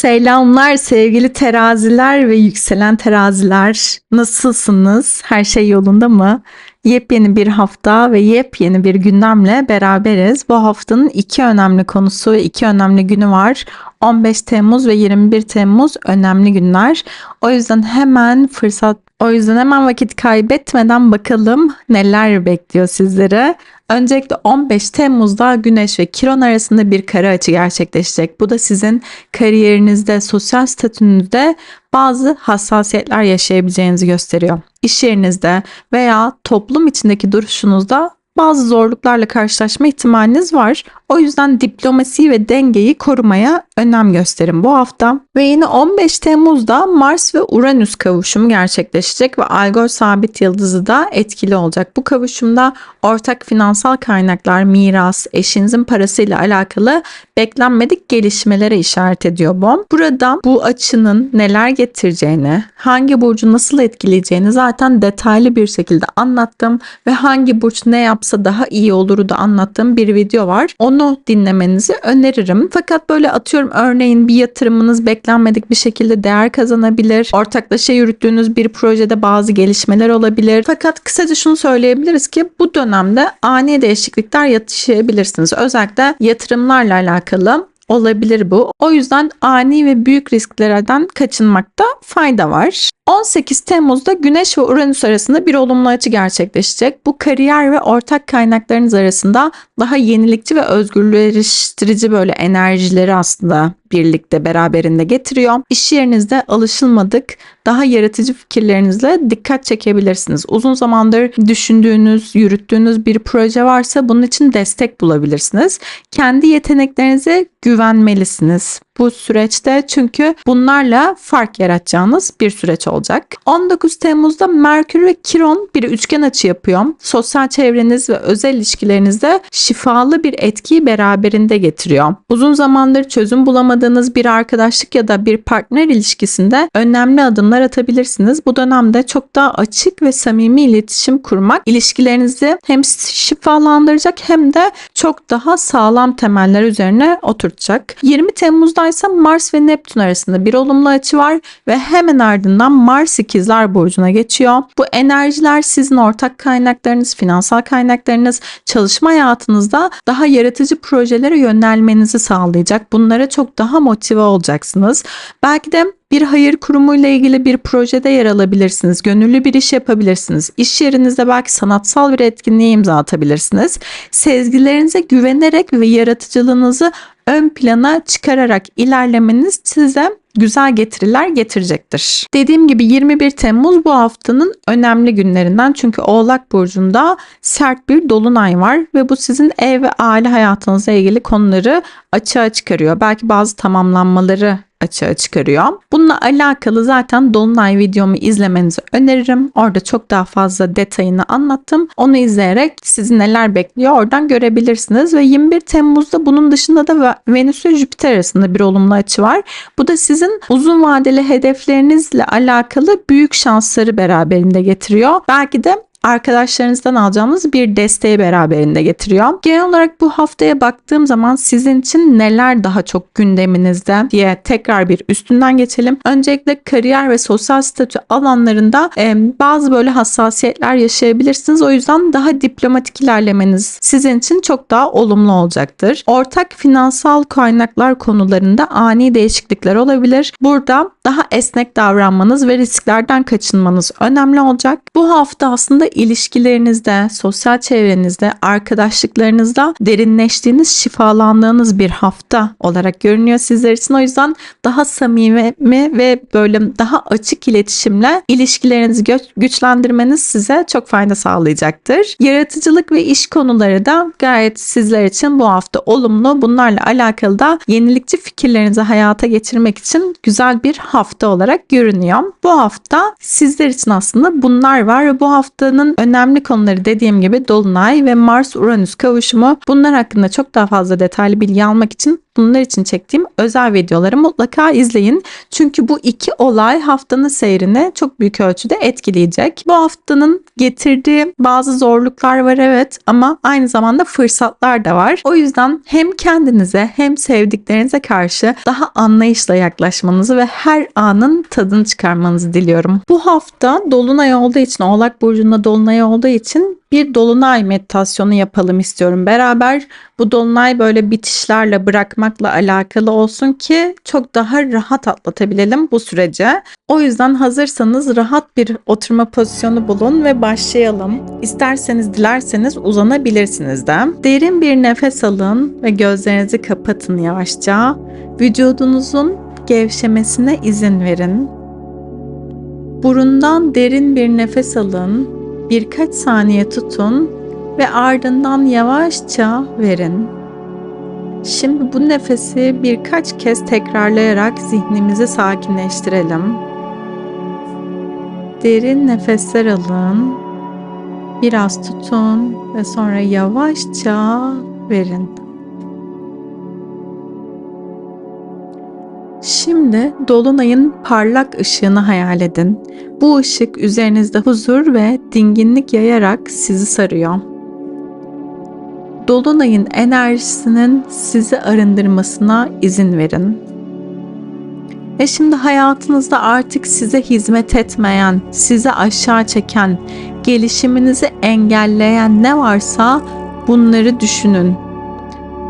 Selamlar sevgili teraziler ve yükselen teraziler. Nasılsınız? Her şey yolunda mı? Yepyeni bir hafta ve yepyeni bir gündemle beraberiz. Bu haftanın iki önemli konusu, iki önemli günü var. 15 Temmuz ve 21 Temmuz önemli günler. O yüzden hemen fırsat o yüzden hemen vakit kaybetmeden bakalım neler bekliyor sizlere. Öncelikle 15 Temmuz'da Güneş ve Kiron arasında bir kare açı gerçekleşecek. Bu da sizin kariyerinizde, sosyal statünüzde bazı hassasiyetler yaşayabileceğinizi gösteriyor. İş yerinizde veya toplum içindeki duruşunuzda bazı zorluklarla karşılaşma ihtimaliniz var. O yüzden diplomasi ve dengeyi korumaya önem gösterin bu hafta. Ve yine 15 Temmuz'da Mars ve Uranüs kavuşumu gerçekleşecek ve Algol sabit yıldızı da etkili olacak. Bu kavuşumda ortak finansal kaynaklar, miras, eşinizin parasıyla alakalı beklenmedik gelişmelere işaret ediyor bu. Burada bu açının neler getireceğini, hangi burcu nasıl etkileyeceğini zaten detaylı bir şekilde anlattım ve hangi burç ne yapsa daha iyi oluru da anlattığım bir video var. Onu dinlemenizi öneririm. Fakat böyle atıyorum örneğin bir yatırımınız beklenmedik bir şekilde değer kazanabilir. Ortaklaşa yürüttüğünüz bir projede bazı gelişmeler olabilir. Fakat kısaca şunu söyleyebiliriz ki bu dönemde ani değişiklikler yaşayabilirsiniz. Özellikle yatırımlarla alakalı olabilir bu. O yüzden ani ve büyük risklerden kaçınmakta fayda var. 18 Temmuz'da Güneş ve Uranüs arasında bir olumlu açı gerçekleşecek. Bu kariyer ve ortak kaynaklarınız arasında daha yenilikçi ve özgürlüğe eriştirici böyle enerjileri aslında birlikte beraberinde getiriyor. İş yerinizde alışılmadık, daha yaratıcı fikirlerinizle dikkat çekebilirsiniz. Uzun zamandır düşündüğünüz, yürüttüğünüz bir proje varsa bunun için destek bulabilirsiniz. Kendi yeteneklerinize güvenmelisiniz bu süreçte çünkü bunlarla fark yaratacağınız bir süreç olacak. 19 Temmuz'da Merkür ve Kiron bir üçgen açı yapıyor. Sosyal çevreniz ve özel ilişkilerinizde şifalı bir etkiyi beraberinde getiriyor. Uzun zamandır çözüm bulamadığınız bir arkadaşlık ya da bir partner ilişkisinde önemli adımlar atabilirsiniz. Bu dönemde çok daha açık ve samimi iletişim kurmak ilişkilerinizi hem şifalandıracak hem de çok daha sağlam temeller üzerine oturtacak. 20 Temmuz'da ise Mars ve Neptün arasında bir olumlu açı var ve hemen ardından Mars ikizler burcuna geçiyor. Bu enerjiler sizin ortak kaynaklarınız, finansal kaynaklarınız, çalışma hayatınızda daha yaratıcı projelere yönelmenizi sağlayacak. Bunlara çok daha motive olacaksınız. Belki de bir hayır kurumuyla ilgili bir projede yer alabilirsiniz. Gönüllü bir iş yapabilirsiniz. İş yerinizde belki sanatsal bir etkinliğe imza atabilirsiniz. Sezgilerinize güvenerek ve yaratıcılığınızı ön plana çıkararak ilerlemeniz size güzel getiriler getirecektir. Dediğim gibi 21 Temmuz bu haftanın önemli günlerinden çünkü Oğlak Burcu'nda sert bir dolunay var ve bu sizin ev ve aile hayatınızla ilgili konuları açığa çıkarıyor. Belki bazı tamamlanmaları açığa çıkarıyor. Bununla alakalı zaten Dolunay videomu izlemenizi öneririm. Orada çok daha fazla detayını anlattım. Onu izleyerek sizi neler bekliyor oradan görebilirsiniz. Ve 21 Temmuz'da bunun dışında da Venüs ve Jüpiter arasında bir olumlu açı var. Bu da sizin uzun vadeli hedeflerinizle alakalı büyük şansları beraberinde getiriyor. Belki de arkadaşlarınızdan alacağınız bir desteği beraberinde getiriyor. Genel olarak bu haftaya baktığım zaman sizin için neler daha çok gündeminizde diye tekrar bir üstünden geçelim. Öncelikle kariyer ve sosyal statü alanlarında e, bazı böyle hassasiyetler yaşayabilirsiniz. O yüzden daha diplomatik ilerlemeniz sizin için çok daha olumlu olacaktır. Ortak finansal kaynaklar konularında ani değişiklikler olabilir. Burada daha esnek davranmanız ve risklerden kaçınmanız önemli olacak. Bu hafta aslında ilişkilerinizde, sosyal çevrenizde, arkadaşlıklarınızda derinleştiğiniz, şifalandığınız bir hafta olarak görünüyor sizler için. O yüzden daha samimi ve böyle daha açık iletişimle ilişkilerinizi güçlendirmeniz size çok fayda sağlayacaktır. Yaratıcılık ve iş konuları da gayet sizler için bu hafta olumlu. Bunlarla alakalı da yenilikçi fikirlerinizi hayata geçirmek için güzel bir hafta olarak görünüyor. Bu hafta sizler için aslında bunlar var ve bu haftanın haftanın önemli konuları dediğim gibi Dolunay ve Mars-Uranüs kavuşumu. Bunlar hakkında çok daha fazla detaylı bilgi almak için bunlar için çektiğim özel videoları mutlaka izleyin. Çünkü bu iki olay haftanın seyrini çok büyük ölçüde etkileyecek. Bu haftanın getirdiği bazı zorluklar var evet ama aynı zamanda fırsatlar da var. O yüzden hem kendinize hem sevdiklerinize karşı daha anlayışla yaklaşmanızı ve her anın tadını çıkarmanızı diliyorum. Bu hafta dolunay olduğu için Oğlak burcunda dolunay olduğu için bir dolunay meditasyonu yapalım istiyorum beraber. Bu dolunay böyle bitişlerle bırakmakla alakalı olsun ki çok daha rahat atlatabilelim bu süreci. O yüzden hazırsanız rahat bir oturma pozisyonu bulun ve başlayalım. İsterseniz dilerseniz uzanabilirsiniz de. Derin bir nefes alın ve gözlerinizi kapatın yavaşça. Vücudunuzun gevşemesine izin verin. Burundan derin bir nefes alın. Birkaç saniye tutun ve ardından yavaşça verin. Şimdi bu nefesi birkaç kez tekrarlayarak zihnimizi sakinleştirelim. Derin nefesler alın. Biraz tutun ve sonra yavaşça verin. Şimdi dolunayın parlak ışığını hayal edin. Bu ışık üzerinizde huzur ve dinginlik yayarak sizi sarıyor. Dolunayın enerjisinin sizi arındırmasına izin verin. Ve şimdi hayatınızda artık size hizmet etmeyen, sizi aşağı çeken, gelişiminizi engelleyen ne varsa bunları düşünün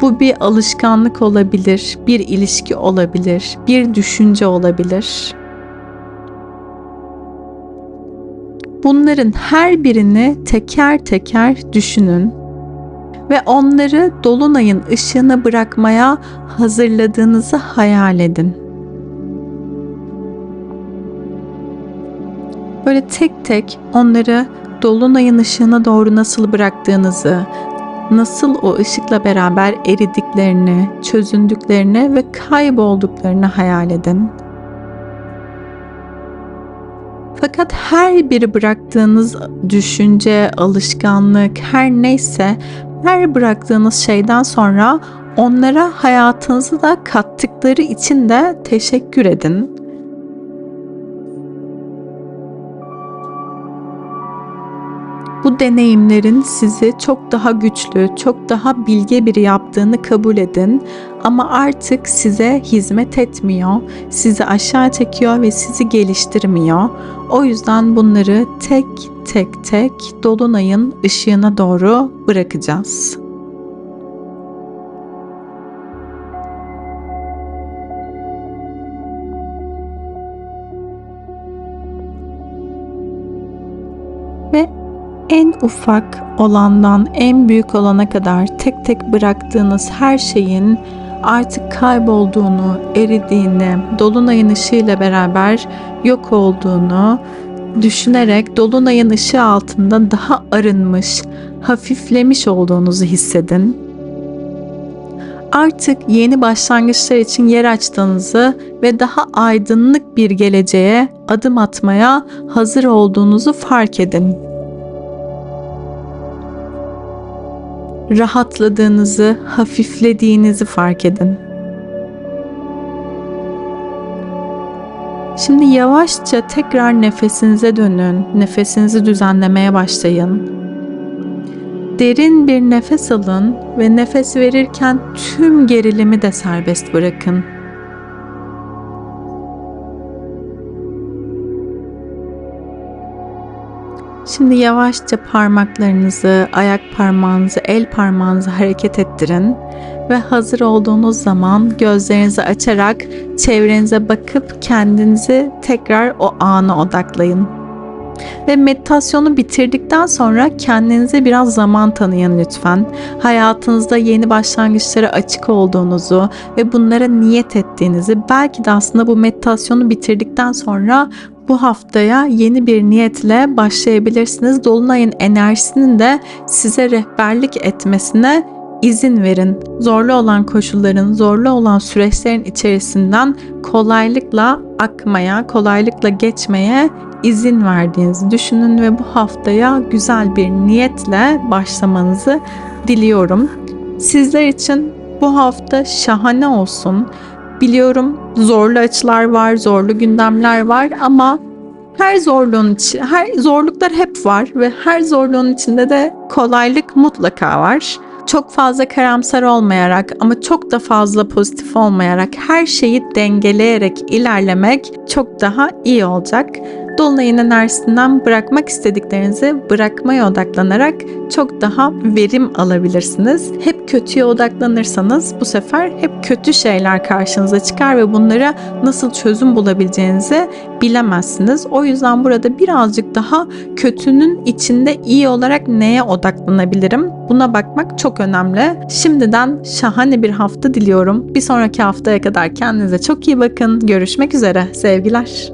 bu bir alışkanlık olabilir, bir ilişki olabilir, bir düşünce olabilir. Bunların her birini teker teker düşünün ve onları dolunayın ışığına bırakmaya hazırladığınızı hayal edin. Böyle tek tek onları dolunayın ışığına doğru nasıl bıraktığınızı, nasıl o ışıkla beraber eridiklerini, çözündüklerini ve kaybolduklarını hayal edin. Fakat her biri bıraktığınız düşünce, alışkanlık, her neyse her bıraktığınız şeyden sonra onlara hayatınızı da kattıkları için de teşekkür edin. bu deneyimlerin sizi çok daha güçlü, çok daha bilge biri yaptığını kabul edin ama artık size hizmet etmiyor, sizi aşağı çekiyor ve sizi geliştirmiyor. O yüzden bunları tek tek tek dolunayın ışığına doğru bırakacağız. En ufak olandan en büyük olana kadar tek tek bıraktığınız her şeyin artık kaybolduğunu, eridiğini, dolunayın ışığıyla beraber yok olduğunu düşünerek dolunayın ışığı altında daha arınmış, hafiflemiş olduğunuzu hissedin. Artık yeni başlangıçlar için yer açtığınızı ve daha aydınlık bir geleceğe adım atmaya hazır olduğunuzu fark edin. Rahatladığınızı, hafiflediğinizi fark edin. Şimdi yavaşça tekrar nefesinize dönün. Nefesinizi düzenlemeye başlayın. Derin bir nefes alın ve nefes verirken tüm gerilimi de serbest bırakın. Şimdi yavaşça parmaklarınızı, ayak parmağınızı, el parmağınızı hareket ettirin ve hazır olduğunuz zaman gözlerinizi açarak çevrenize bakıp kendinizi tekrar o ana odaklayın. Ve meditasyonu bitirdikten sonra kendinize biraz zaman tanıyın lütfen. Hayatınızda yeni başlangıçlara açık olduğunuzu ve bunlara niyet ettiğinizi belki de aslında bu meditasyonu bitirdikten sonra bu haftaya yeni bir niyetle başlayabilirsiniz. Dolunayın enerjisinin de size rehberlik etmesine izin verin. Zorlu olan koşulların, zorlu olan süreçlerin içerisinden kolaylıkla akmaya, kolaylıkla geçmeye izin verdiğinizi düşünün ve bu haftaya güzel bir niyetle başlamanızı diliyorum. Sizler için Bu hafta şahane olsun. Biliyorum zorlu açılar var, zorlu gündemler var ama her zorluğun içi, her zorluklar hep var ve her zorluğun içinde de kolaylık mutlaka var. Çok fazla karamsar olmayarak ama çok da fazla pozitif olmayarak her şeyi dengeleyerek ilerlemek çok daha iyi olacak. Dolunayın enerjisinden bırakmak istediklerinizi bırakmaya odaklanarak çok daha verim alabilirsiniz. Hep kötüye odaklanırsanız bu sefer hep kötü şeyler karşınıza çıkar ve bunlara nasıl çözüm bulabileceğinizi bilemezsiniz. O yüzden burada birazcık daha kötünün içinde iyi olarak neye odaklanabilirim? Buna bakmak çok önemli. Şimdiden şahane bir hafta diliyorum. Bir sonraki haftaya kadar kendinize çok iyi bakın. Görüşmek üzere. Sevgiler.